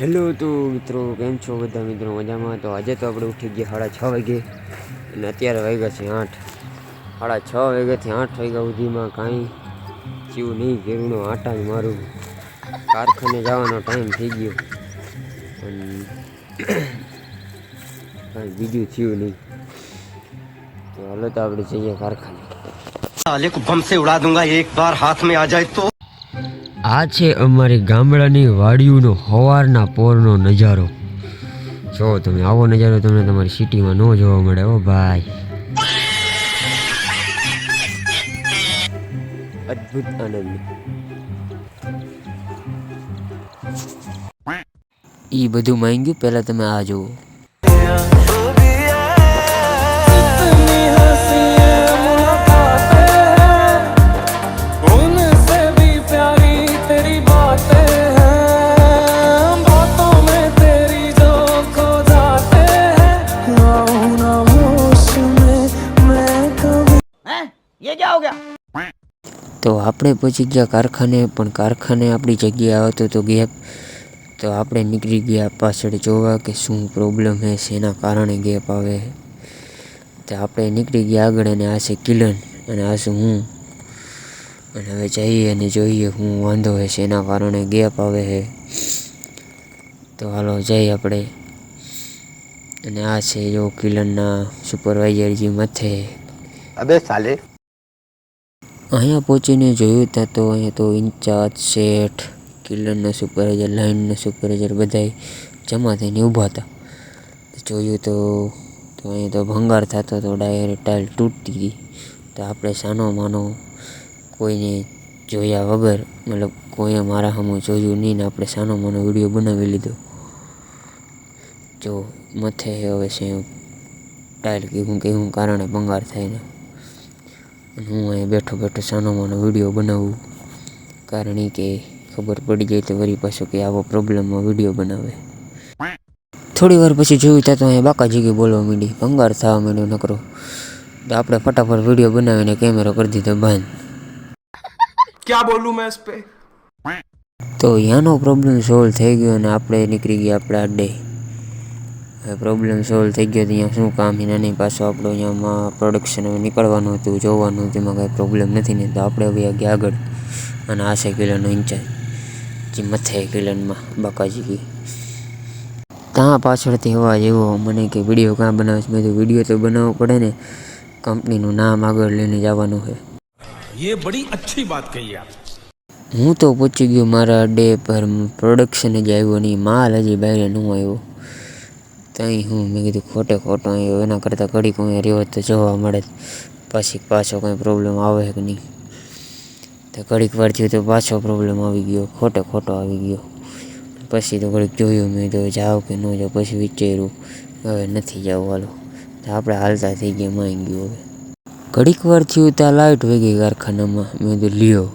Hello તો મિત્રો, કેમ છો બધા મિત્રો? મજામાં? તો આજે તો આપણે ઉઠી ગયા સાડા છ વાગે અને અત્યારે વાગ્યા છે આઠ. સાડા છ વાગ્યાથી આઠ વાગ્યા સુધીમાં કાંઈ જીવ નહીં, ઘેરનું આટા જ મારું. કારખાને જવાનો ટાઈમ થઈ ગયો. અને કાંઈ બીજું થયું નહીં. તો હાલો તો આપણે જઈએ કારખાને. સાલે કો ઉડા દુંગા, એક બાર હાથ મેં આ જાય તો? આ છે અમારી ગામડાની વાડીઓનો હવારના પોરનો નજારો. જો તમે આવો નજારો તમને તમારી સિટીમાં ન જોવા મળે. ઓ ભાઈ. અદ્ભુત આનંદ. ઈ બધું માંગ્યું? પહેલાં તમે આ જુઓ. તો આપણે પહોંચી ગયા કારખાને, પણ કારખાને આપણી જગ્યાએ આવતો તો ગેપ. તો આપણે નીકળી ગયા પાછળ જોવા કે શું પ્રોબ્લેમ છે, શેના કારણે ગેપ આવે. તો આપણે નીકળી ગયા આગળ અને આ છે કિલન અને આ છું હું. અને હવે જઈએ અને જોઈએ હું વાંધો હે શેના કારણે ગેપ આવે છે. તો હાલો જઈએ આપણે. અને આ છે જો કિલનના સુપરવાઇઝરજી મથે. અબે સાલે. અહીંયા પહોંચીને જોયું ત્યાં તો અહીંયા તો ઇન્ચાર્જ, શેઠ કિલરના સુપરવાઇઝર, લાઇનનો સુપરવાઇઝર બધાય જમા થઈને ઊભા હતા જોયું તો તો અહીંયા તો ભંગાર થતો તો ડાયરેક્ટ ટાઇલ તૂટતી હતી તો આપણે સાનો માનો કોઈને જોયા વગર, મતલબ કોઈએ મારા સામે જોયું નહીં ને આપણે સાનો માનો વીડિયો બનાવી લીધો. જો મથે હવે છે ટાઇલ કેવું કેવું કારણે ભંગાર થાય ને. અને હું અહીં બેઠો બેઠો સાનોમાનો વીડિયો બનાવું. કારણ કે ખબર પડી જાય તો વળી પાછું કે આવો પ્રોબ્લેમમાં વીડિયો બનાવે. થોડી વાર પછી જોયું ત્યાં તો અહીંયા બાકા જીગી બોલવા માંડી. ભંગાર થવા માંડ્યો નકરો. તો આપણે ફટાફટ વીડિયો બનાવીને કેમેરો કરી દીધો બંધ ક્યાં બોલું મેં તો યાનો પ્રોબ્લેમ સોલ્વ થઈ ગયો અને આપણે નીકળી ગયા આપણા ડે પ્રોબ્લેમ સોલ્વ થઈ ગયો અહીંયા શું કામ એને નહીં પાછું આપણું અહીંયામાં પ્રોડક્શન નીકળવાનું હતું જોવાનું હતું એમાં કાંઈ પ્રોબ્લેમ નથી ને તો આપણે હવે ગયા આગળ. અને આશે કિલોનો ઇન્ચાર્જ જે મથે કિલોનમાં બાકાજી. ગઈ ત્યાં પાછળથી હવા જેવો મને કે વીડિયો ક્યાં બનાવે છે? મેં તો વીડિયો તો બનાવવો પડે ને કંપનીનું નામ આગળ લઈને જવાનું છે. યે બડી અચ્છી વાત કહી હું તો પહોંચી ગયો મારા ડે પર પ્રોડક્શન જ આવ્યો નહીં માલ હજી બહાર ન આવ્યો. ત્યાં હું મેં કીધું ખોટે ખોટો અહીં એના કરતાં ઘડીક હું રહ્યો તો જોવા મળે પછી પાછો કંઈ પ્રોબ્લેમ આવે કે નહીં? તો ઘડીક વાર થયું તો પાછો પ્રોબ્લેમ આવી ગયો, ખોટે ખોટો આવી ગયો. પછી તો ઘડીક જોયું મેં તો જાઓ કે ન જાઓ પછી વિચાર્યું, હવે નથી જવું હાલો. તો આપણે હાલતા થઈ ગયા માઈ ગયું હવે. ઘડીક વાર થયું ત્યાં લાઇટ વહી ગઈ કારખાનામાં, મેં કીધું લ્યો.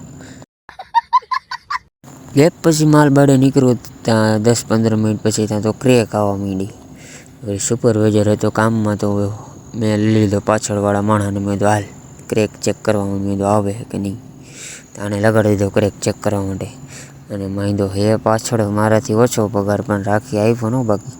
ગેપ પછી માલ બાડે નીકળ્યો ત્યાં દસ પંદર મિનિટ પછી ત્યાં તો ક્રેક આવવા માંડી. સુપરવાઇઝર હતો કામમાં તો મેં લઈ લીધો પાછળવાળા માણસને, મેં કીધું, હાલ ક્રેક ચેક કરવામાં મેં કીધું, આવે કે નહીં? આને લગાડી દીધો ક્રેક ચેક કરવા માટે. અને માંડો હે, પાછળ મારાથી ઓછો પગાર પણ રાખી આપ્યો ન બાકી.